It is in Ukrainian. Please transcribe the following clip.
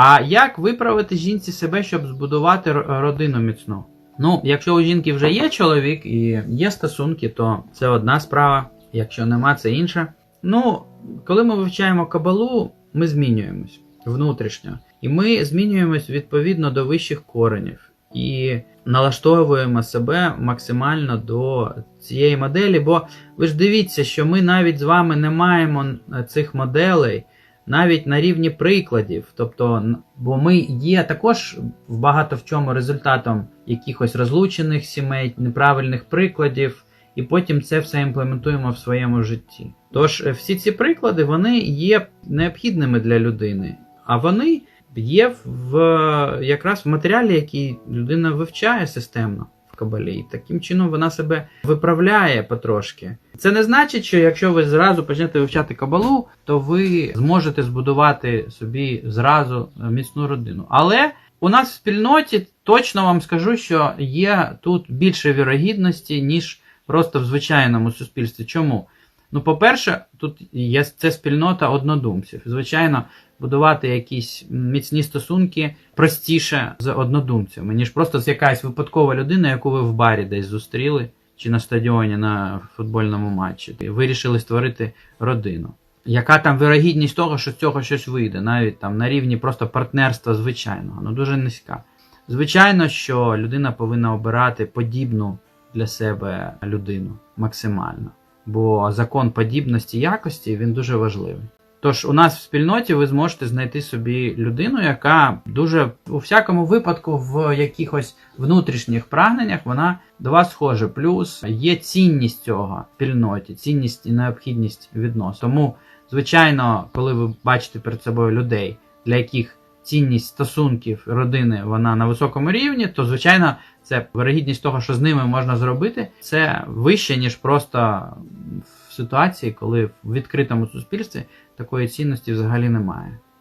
А як виправити жінці себе, щоб збудувати родину міцну? Ну, якщо у жінки вже є чоловік і є стосунки, то це одна справа. Якщо нема, це інша. Ну, коли ми вивчаємо кабалу, ми змінюємось внутрішньо. І ми змінюємось відповідно до вищих коренів і налаштовуємо себе максимально до цієї моделі. Бо ви ж дивіться, що ми навіть з вами не маємо е, цих моделей навіть на рівні прикладів. Тобто, бо ми є також в багато в чому результатом якихось розлучених сімей, неправильних прикладів, і потім це все імплементуємо в своєму житті. Тож е, всі ці приклади вони є необхідними для людини, а вони є в якраз в матеріалі, який людина вивчає системно кабалі. Таким чином вона себе виправляє потрошки. Це не значить, що якщо ви зразу почнете вивчати кабалу, то ви зможете збудувати собі зразу міцну родину. Але у нас в спільноті точно вам скажу, що є тут більше вірогідності, ніж просто в звичайному суспільстві. Чому? Ну, по-перше, тут є це спільнота однодумців. Звичайно, будувати якісь міцні стосунки простіше з однодумцями, ніж просто з якась випадкова людина, яку ви в барі десь зустріли, чи на стадіоні на футбольному матчі. І вирішили створити родину. Яка там вирогідність того, що з цього щось вийде, навіть там на рівні просто партнерства звичайного, ну дуже низька. Звичайно, що людина повинна обирати подібну для себе людину максимально. Бо закон подібності якості він дуже важливий. Тож у нас в спільноті ви зможете знайти собі людину, яка дуже у всякому випадку в якихось внутрішніх прагненнях вона до вас схожа. Плюс є цінність цього в спільноті, цінність і необхідність відносин. Тому, звичайно, коли ви бачите перед собою людей, для яких цінність стосунків родини вона на високому рівні, то звичайно це вирогідність того, що з ними можна зробити, це вище, ніж просто в ситуації, коли в відкритому суспільстві такої цінності взагалі немає.